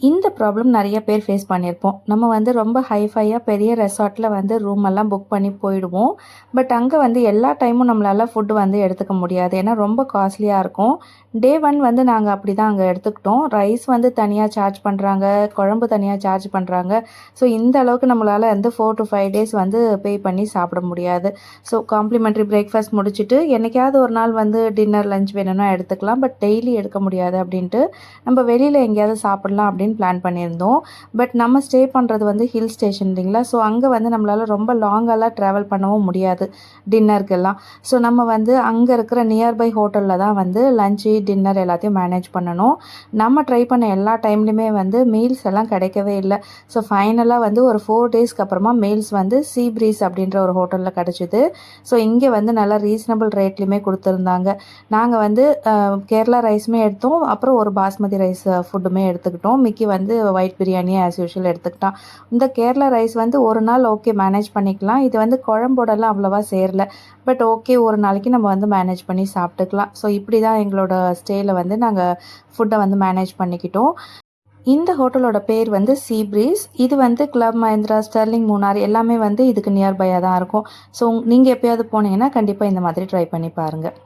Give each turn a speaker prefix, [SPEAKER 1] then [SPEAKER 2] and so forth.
[SPEAKER 1] இந்த ப்ராப்ளம் நிறைய பேர் ஃபேஸ் பண்ணியிருப்போம். நம்ம வந்து ரொம்ப ஹைஃபையாக பெரிய ரெசார்ட்டில் வந்து ரூம் எல்லாம் புக் பண்ணி போயிடுவோம். பட் அங்கே வந்து எல்லா டைமும் நம்மளால் ஃபுட்டு வந்து எடுத்துக்க முடியாது. ஏன்னா ரொம்ப காஸ்ட்லியாக இருக்கும். டே ஒன் வந்து நாங்கள் அப்படி தான் அங்கே எடுத்துக்கிட்டோம். ரைஸ் வந்து தனியாக சார்ஜ் பண்ணுறாங்க குழம்பு தனியாக சார்ஜ் பண்ணுறாங்க ஸோ இந்த அளவுக்கு நம்மளால் வந்து ஃபோர் டு ஃபைவ் டேஸ் வந்து பே பண்ணி சாப்பிட முடியாது. ஸோ காம்ப்ளிமெண்ட்ரி பிரேக்ஃபாஸ்ட் முடிச்சுட்டு என்றைக்காவது ஒரு நாள் வந்து டின்னர் லஞ்ச் வேணும்னா எடுத்துக்கலாம். பட் டெய்லி எடுக்க முடியாது அப்படின்ட்டு நம்ம வெளியில் எங்கேயாவது சாப்பிட்லாம் அப்படின்னு பிளான் பண்ணியிருந்தோம். பட் நம்ம ஸ்டே பண்ணுறது வந்து ஹில் ஸ்டேஷன் இல்லைங்களா? ஸோ அங்கே வந்து நம்மளால் ரொம்ப லாங்கெல்லாம் ட்ராவல் பண்ணவும் முடியாது டின்னருக்கெல்லாம் ஸோ நம்ம வந்து அங்கே இருக்கிற நியர்பை ஹோட்டலில் தான் வந்து லஞ்சு டின்னர் எல்லாத்தையும் மேனேஜ் பண்ணணும். நம்ம ட்ரை பண்ண எல்லா டைம்லையுமே வந்து மீல்ஸ் எல்லாம் கிடைக்கவே இல்லை. ஸோ ஃபைனலாக வந்து ஒரு ஃபோர் டேஸ்க்கு அப்புறமா மீல்ஸ் வந்து சீ ப்ரீஸ் அப்படின்ற ஒரு ஹோட்டலில் கிடச்சிது. ஸோ இங்கே வந்து நல்லா ரீசனபிள் ரேட்லேயுமே கொடுத்துருந்தாங்க. நாங்கள் வந்து கேரளா ரைஸுமே எடுத்தோம். அப்புறம் ஒரு பாஸ்மதி ரைஸ் ஃபுட்டுமே எடுத்துக்கிட்டோம். மிக்கி வந்து ஒயிட் பிரியாணியை ஆஸ் யூஷுவல் எடுத்துக்கிட்டான். இந்த கேரளா ரைஸ் வந்து ஒரு நாள் ஓகே மேனேஜ் பண்ணிக்கலாம். இது வந்து குழம்போடலாம் அவ்வளோவா சேரல. பட் ஓகே ஒரு நாளைக்கு நம்ம வந்து மேனேஜ் பண்ணி சாப்பிட்டுக்கலாம். ஸோ இப்படி தான் எங்களோட ஸ்டேயில் வந்து நாங்கள் ஃபுட்டை வந்து மேனேஜ் பண்ணிக்கிட்டோம். இந்த ஹோட்டலோட பேர் வந்து சீ ப்ரீஸ் இது வந்து கிளப் மஹிந்திரா ஸ்டெர்லிங் மூணார் எல்லாமே வந்து இதுக்கு நியர்பையாக தான் இருக்கும். ஸோ நீங்கள் எப்போயாவது போனீங்கன்னா கண்டிப்பாக இந்த மாதிரி ட்ரை பண்ணி பாருங்கள்